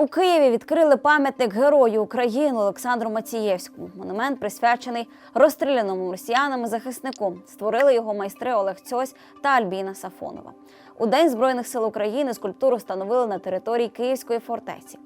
У Києві відкрили пам'ятник герою України Олександру Мацієвському. Монумент присвячений розстріляному росіянами захиснику. Створили його майстри Олег Цьось та Альбіна Сафонова. У День Збройних сил України скульптуру встановили на території Київської фортеці.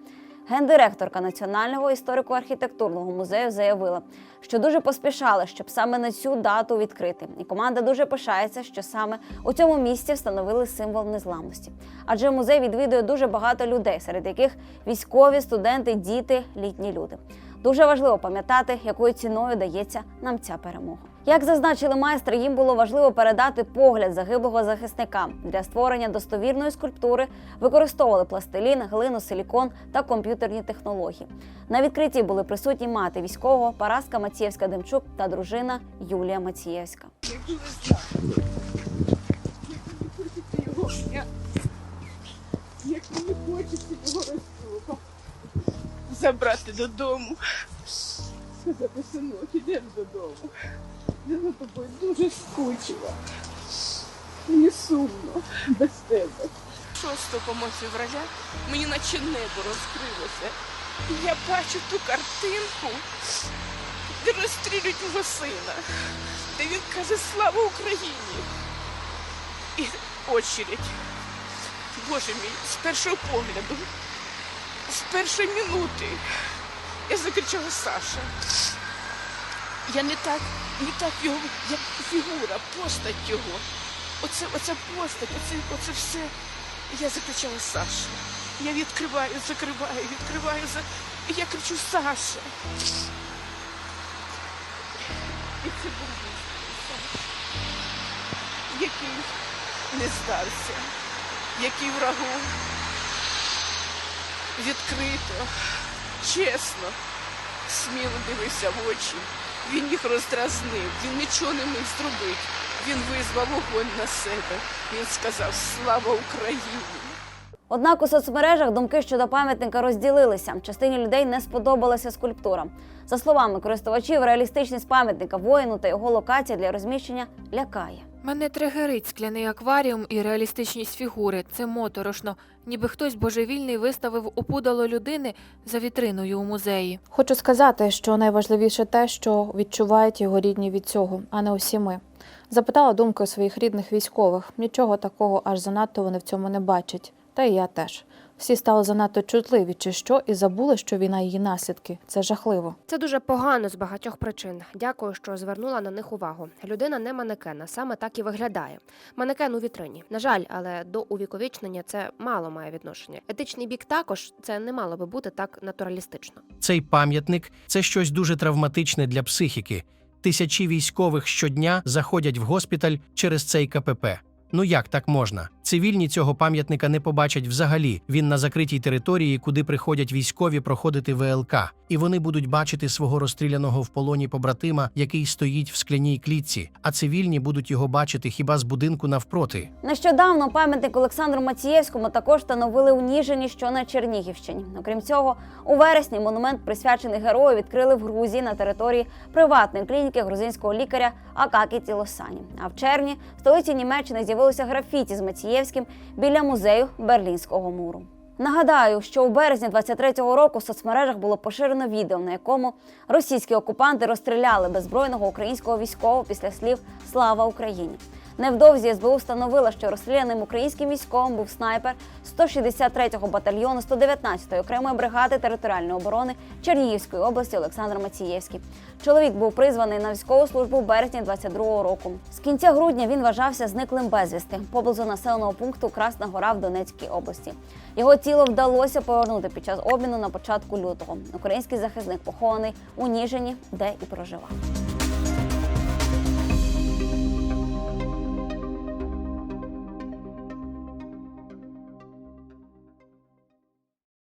Гендиректорка Національного історико-архітектурного музею заявила, що дуже поспішали, щоб саме на цю дату відкрити. І команда дуже пишається, що саме у цьому місці встановили символ незламності. Адже музей відвідує дуже багато людей, серед яких військові, студенти, діти, літні люди. Дуже важливо пам'ятати, якою ціною дається нам ця перемога. Як зазначили майстри, їм було важливо передати погляд загиблого захисника. Для створення достовірної скульптури використовували пластилін, глину, силікон та комп'ютерні технології. На відкритті були присутні мати військового Параска Мацієвська Демчук та дружина Юлія Мацієвська. Як мені хочеться. Забрати додому. Синок, ідемо додому. Я за тобою дуже скучила. Мені сумно без тебе. 6 по-моєму, февраля мені наче небо розкрилося. Я бачу ту картинку, де розстрілюють мого сина, де він каже Слава Україні! І очередь. Боже мій, з першого погляду, з першої минути я закричала Саша. Я не так, не так його, як фігура, постать його. Оце, оця постать, оце, оце все. Я закричала Саша. Я відкриваю, закриваю, відкриваю, за... я кричу Саша. І це був який не здався, який врагу відкрито, чесно, сміло дивився в очі. Він їх роздразнив, він нічого не міг зробити. Він визвав вогонь на себе. Він сказав Слава Україні! Однак у соцмережах думки щодо пам'ятника розділилися. Частині людей не сподобалася скульптура. За словами користувачів, реалістичність пам'ятника воїну та його локація для розміщення лякає. Мене тригерить скляний акваріум і реалістичність фігури. Це моторошно, ніби хтось божевільний виставив опудало людини за вітриною у музеї. Хочу сказати, що найважливіше те, що відчувають його рідні від цього, а не усі ми. Запитала думки своїх рідних військових. Нічого такого аж занадто вони в цьому не бачать. Та і я теж. Всі стали занадто чутливі, чи що, і забули, що війна її наслідки. Це жахливо. Це дуже погано з багатьох причин. Дякую, що звернула на них увагу. Людина не манекена, саме так і виглядає. Манекен у вітрині. На жаль, але до увіковічнення це мало має відношення. Етичний бік також це не мало би бути так натуралістично. Цей пам'ятник це щось дуже травматичне для психіки. Тисячі військових щодня заходять в госпіталь через цей КПП. Ну як так можна? Цивільні цього пам'ятника не побачать взагалі. Він на закритій території, куди приходять військові проходити ВЛК, і вони будуть бачити свого розстріляного в полоні побратима, який стоїть в скляній клітці, а цивільні будуть його бачити хіба з будинку навпроти. Нещодавно пам'ятник Олександру Мацієвському також встановили у Ніжині, що на Чернігівщині. Окрім цього, у вересні монумент, присвячений герою, відкрили в Грузії на території приватної клініки грузинського лікаря Акакі Тілосані. А в червні в столиці Німеччини з'явилося графіті з Мацієвським біля музею Берлінського муру. Нагадаю, що у березні 23-го року в соцмережах було поширено відео, на якому російські окупанти розстріляли беззбройного українського військового після слів Слава Україні. Невдовзі СБУ встановила, що розстріляним українським військовим був снайпер 163-го батальйону 119-ї окремої бригади територіальної оборони Чернігівської області Олександр Мацієвський. Чоловік був призваний на військову службу в березні 22-го року. З кінця грудня він вважався зниклим безвісти поблизу населеного пункту Красна Гора в Донецькій області. Його тіло вдалося повернути під час обміну на початку лютого. Український захисник похований у Ніжині, де і проживав.